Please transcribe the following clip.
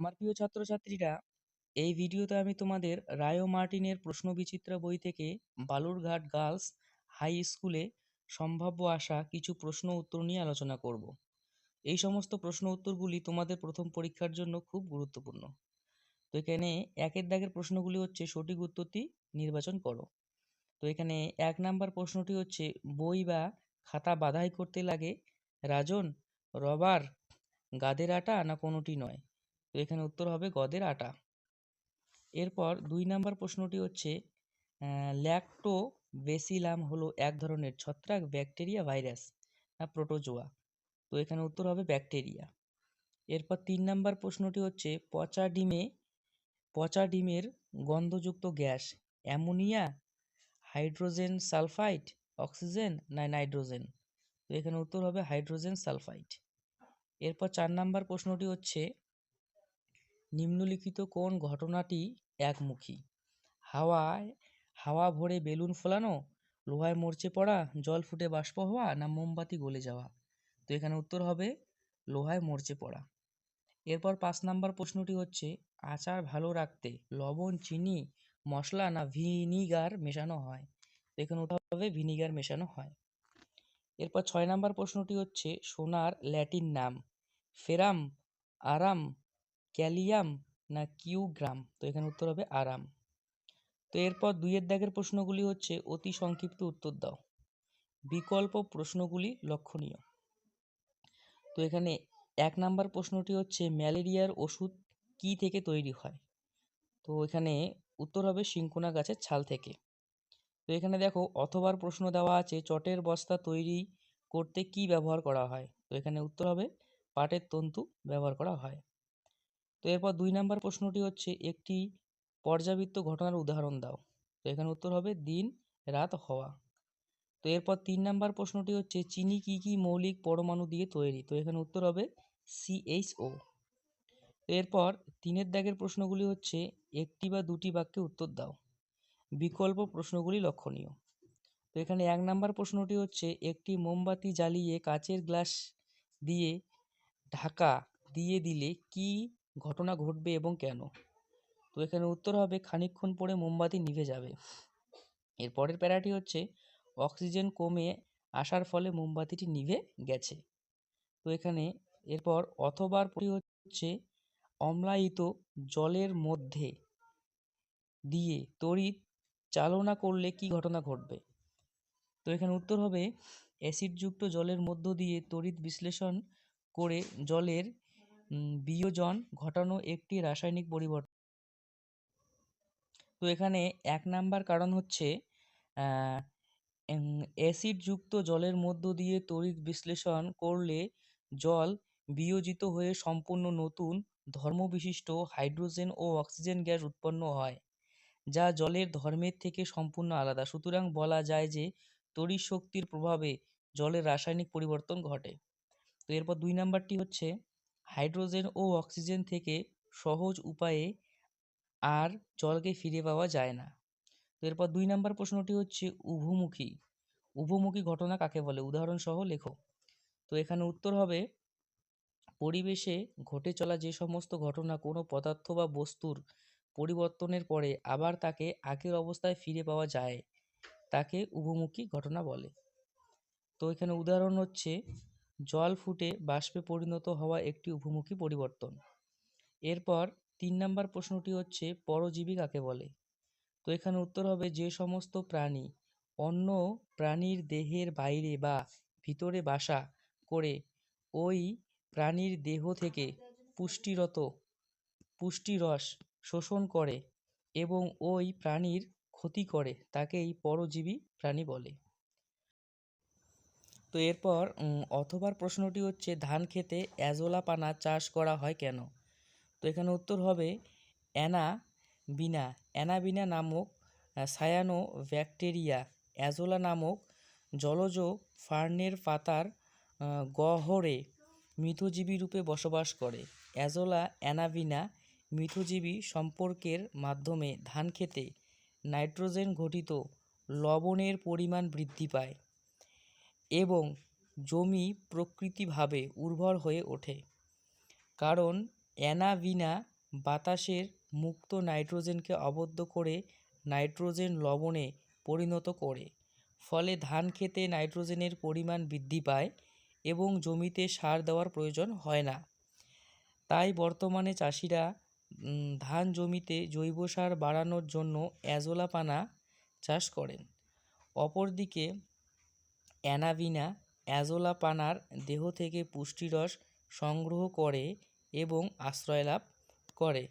আমার প্রিয় ছাত্রছাত্রীরা, এই ভিডিওতে আমি তোমাদের রায়ো মার্টিনের প্রশ্নবিচিত্রা বই থেকে বালুরঘাট গার্লস হাই স্কুলে সম্ভাব্য আসা কিছু প্রশ্ন উত্তর নিয়ে আলোচনা করব। এই সমস্ত প্রশ্ন উত্তরগুলি তোমাদের প্রথম পরীক্ষার জন্য খুব গুরুত্বপূর্ণ। তো এখানে একের দাগের প্রশ্নগুলি হচ্ছে, সঠিক উত্তরটি নির্বাচন করো। তো এখানে এক নাম্বার প্রশ্নটি হচ্ছে, বই বা খাতা বাধাই করতে লাগে রাজন, রবার, গাদের আটা না কোনোটি নয়? এখানে উত্তর হবে গদের আটা। এরপর দুই নাম্বার প্রশ্নটি হচ্ছে ল্যাক্টো বেসিলাম হলো এক ধরনের ছত্রাক ব্যাকটেরিয়া ভাইরাস প্রোটোজোয়া তো এখানে উত্তর হবে ব্যাকটেরিয়া। এরপর তিন নাম্বার প্রশ্নটি হচ্ছে, পচা ডিমে, পচা ডিমের গন্ধযুক্ত gas ammonia, hydrogen sulphide, oxygen না নাইট্রোজেন? তো এখানে উত্তর হবে হাইড্রোজেন সালফাইড। এরপর চার নাম্বার প্রশ্নটি হচ্ছে নিম্নলিখিত কোন ঘটনাটি একমুখী? হাওয়ায়, হাওয়া ভরে বেলুন ফোলানো, লোহায় মরচে পড়া, জল ফুটে বাষ্প হওয়া না মোমবাতি গলে যাওয়া? তো এখানে উত্তর হবে লোহায় মরচে পড়া। এরপর পাঁচ নাম্বার প্রশ্নটি হচ্ছে, আচার ভালো রাখতে লবণ, চিনি, মশলা না ভিনিগার মেশানো হয়? তো এখানে উত্তর হবে ভিনিগার মেশানো হয়। এরপর ছয় নাম্বার প্রশ্নটি হচ্ছে, সোনার ল্যাটিন নাম, ফেরাম, আরাম ক্যালিয়াম না কিউগ্রাম? তো এখানে উত্তর হবে আরাম। তো এরপর দুইয়ের দাগের প্রশ্নগুলি হচ্ছে, অতি সংক্ষিপ্ত উত্তর দাও। বিকল্প প্রশ্নগুলি লক্ষণীয়। তো এখানে এক নাম্বার প্রশ্নটি হচ্ছে, ম্যালেরিয়ার ওষুধ কি থেকে তৈরি হয়? তো এখানে উত্তর হবে সিংকোনা গাছের ছাল থেকে। তো এখানে দেখো, অথবার প্রশ্ন দেওয়া আছে, চটের বস্তা তৈরি করতে কি ব্যবহার করা হয়? তো এখানে উত্তর হবে, পাটের তন্তু ব্যবহার করা হয়। তো এরপর দুই নাম্বার প্রশ্নটি হচ্ছে, একটি পর্যাবৃত্ত ঘটনার উদাহরণ দাও। তো এখানে উত্তর হবে, দিন, রাত, হওয়া। তো এরপর তিন নাম্বার প্রশ্নটি হচ্ছে, চিনি কি কি মৌলিক পরমাণু দিয়ে তৈরি? তো এখানে উত্তর হবে সিএইচও এরপর তিনের দাগের প্রশ্নগুলি হচ্ছে, একটি বা দুটি বাক্যে উত্তর দাও। বিকল্প প্রশ্নগুলি লক্ষণীয়। তো এখানে এক নাম্বার প্রশ্নটি হচ্ছে, একটি মোমবাতি জ্বালিয়ে কাচের গ্লাস দিয়ে ঢাকা দিয়ে দিলে কি ঘটনা ঘটবে এবং কেন? তো এখানে উত্তর হবে, খানিকক্ষণ পরে মোমবাতি নিভে যাবে। এর পরের প্যারাটি হচ্ছে, অক্সিজেন কমে আসার ফলে মোমবাতিটি নিভে গেছে। তো এখানে এরপর অথবার হচ্ছে, অম্লায়িত জলের মধ্যে দিয়ে তড়িৎ চালনা করলে কি ঘটনা ঘটবে? তো এখানে উত্তর হবে, অ্যাসিডযুক্ত জলের মধ্য দিয়ে তড়িৎ বিশ্লেষণ করে জলের বিয়োজন ঘটানো একটি রাসায়নিক পরিবর্তন। তো এখানে এক নাম্বার কারণ হচ্ছে অ্যাসিডযুক্ত জলের মধ্য দিয়ে তড়িৎ বিশ্লেষণ করলে জল বিয়োজিত হয়ে সম্পূর্ণ নতুন ধর্মবিশিষ্ট হাইড্রোজেন ও অক্সিজেন গ্যাস উৎপন্ন হয়, যা জলের ধর্মের থেকে সম্পূর্ণ আলাদা। সুতরাং বলা যায় যে তড়িৎ শক্তির প্রভাবে জলের রাসায়নিক পরিবর্তন ঘটে। তো এরপর দুই নাম্বারটি হচ্ছে হাইড্রোজেন ও অক্সিজেন থেকে সহজ উপায়ে আর জলকে ফিরে পাওয়া যায় না। তো এরপর দুই নম্বর প্রশ্নটি হচ্ছে উভমুখী। উভমুখী ঘটনা কাকে বলে? উদাহরণ সহ লেখো। তো এখানে উত্তর হবে, পরিবেশে ঘটে চলা যে সমস্ত ঘটনা, কোনো পদার্থ বা বস্তুর পরিবর্তনের পরে আবার তাকে আগের অবস্থায় ফিরে পাওয়া যায়, তাকে উভমুখী ঘটনা বলে। তো এখানে উদাহরণ হচ্ছে জল ফুটে বাষ্পে পরিণত হওয়া একটি উভমুখী পরিবর্তন। এরপর তিন নাম্বার প্রশ্নটি হচ্ছে, পরজীবী কাকে বলে? তো এখানে উত্তর হবে যে সমস্ত প্রাণী অন্য প্রাণীর দেহের বাইরে বা ভিতরে বাসা করে ওই প্রাণীর দেহ থেকে পুষ্টিরত পুষ্টিরস শোষণ করে এবং ওই প্রাণীর ক্ষতি করে, তাকেই পরজীবী প্রাণী বলে। তো এরপর অথবার প্রশ্নটি হচ্ছে, ধান খেতে অ্যাজোলা পানা চাষ করা হয় কেন? তো এখানে উত্তর হবে, অ্যানা বিনা। অ্যানাবিনা নামক সায়ানো ব্যাকটেরিয়া অ্যাজোলা নামক জলজ ফার্নের পাতার গহরে মিথজীবী রূপে বসবাস করে। অ্যাজোলা অ্যানাবিনা মিথজীবী সম্পর্কের মাধ্যমে ধান খেতে নাইট্রোজেন ঘটিত লবণের পরিমাণ বৃদ্ধি পায়। এবং জমি প্রকৃতিভাবে উর্বর হয়ে ওঠে। কারণ অ্যানাভিনা বাতাসের মুক্ত নাইট্রোজেনকে আবদ্ধ করে নাইট্রোজেন লবণে পরিণত করে, ফলে ধান খেতে নাইট্রোজেনের পরিমাণ বৃদ্ধি পায় এবং জমিতে সার দেওয়ার প্রয়োজন হয় না। তাই বর্তমানে চাষিরা ধান জমিতে জৈব সার বাড়ানোর জন্য অ্যাজোলাপানা চাষ করেন। অপরদিকে অ্যানাভিনা অ্যাজোলাপানার দেহ থেকে পুষ্টিরস সংগ্রহ করে এবং আশ্রয় লাভ করে।